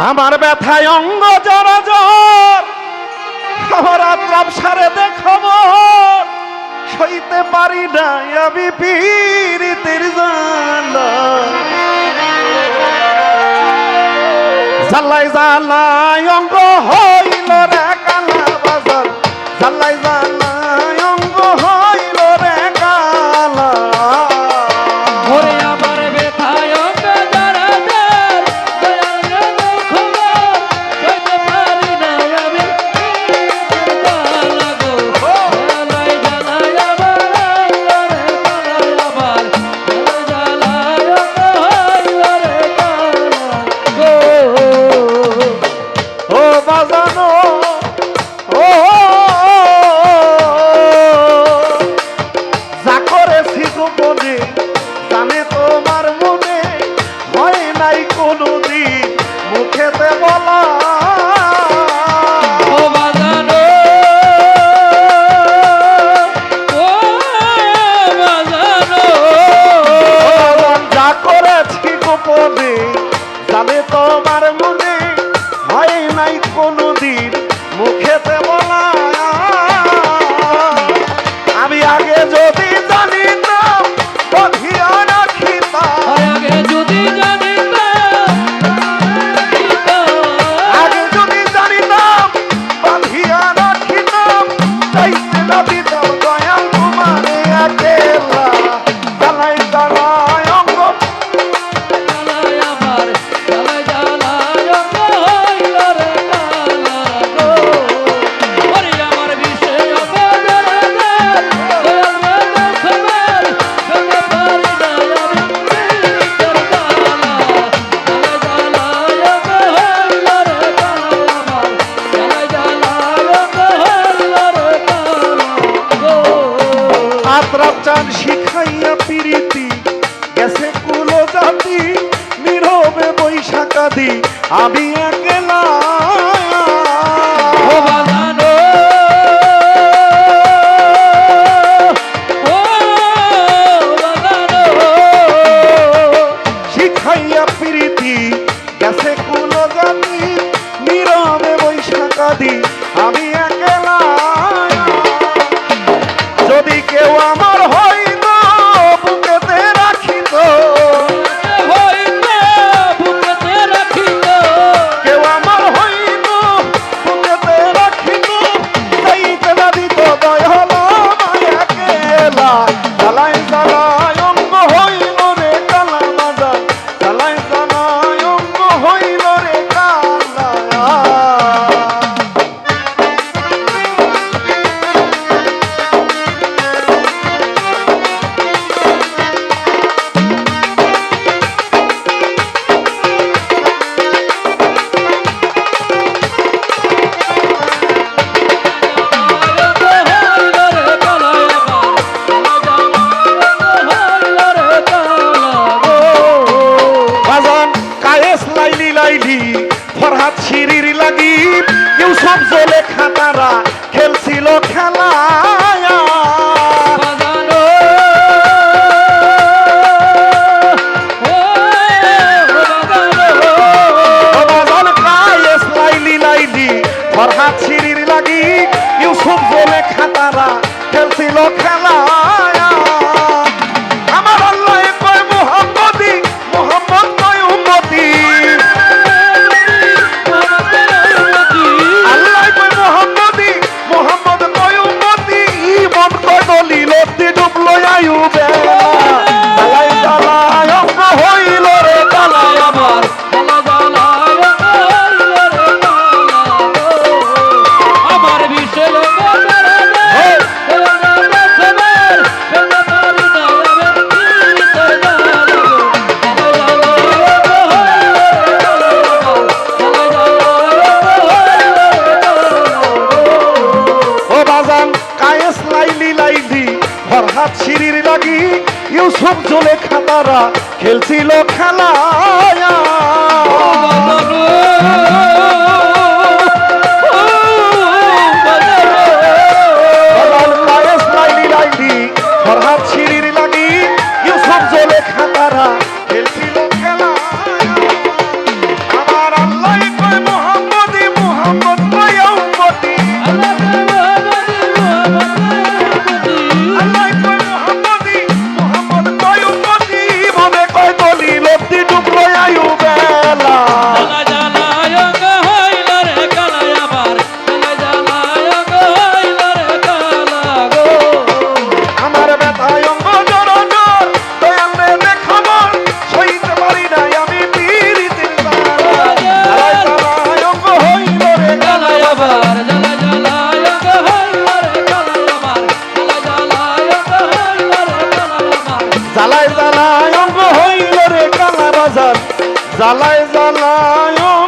আমার ব্যথায় অঙ্গ জরা জর আমার আত্মাপ সারে দেখব সইতে পারি না আমি পীড়িতের জালা জালাই জালাই অঙ্গ হইল রে কালা বাজার। জালাই জালাই জানে তোমার যদি আমি ফরহাদ শিরির লাগি। কেউ সব জলে খাতারা খেলছিল খেলা ফরহাদ সিঁড়ির লাগি। ইউসুফ জলে খাতারা খেলছিল খেলা বিলাইজি ফরহাদ সিঁড়ির লাগি ইউসুফ জোলে খাতারা খেলছিল খেলা জ্বালায় জ্বালায়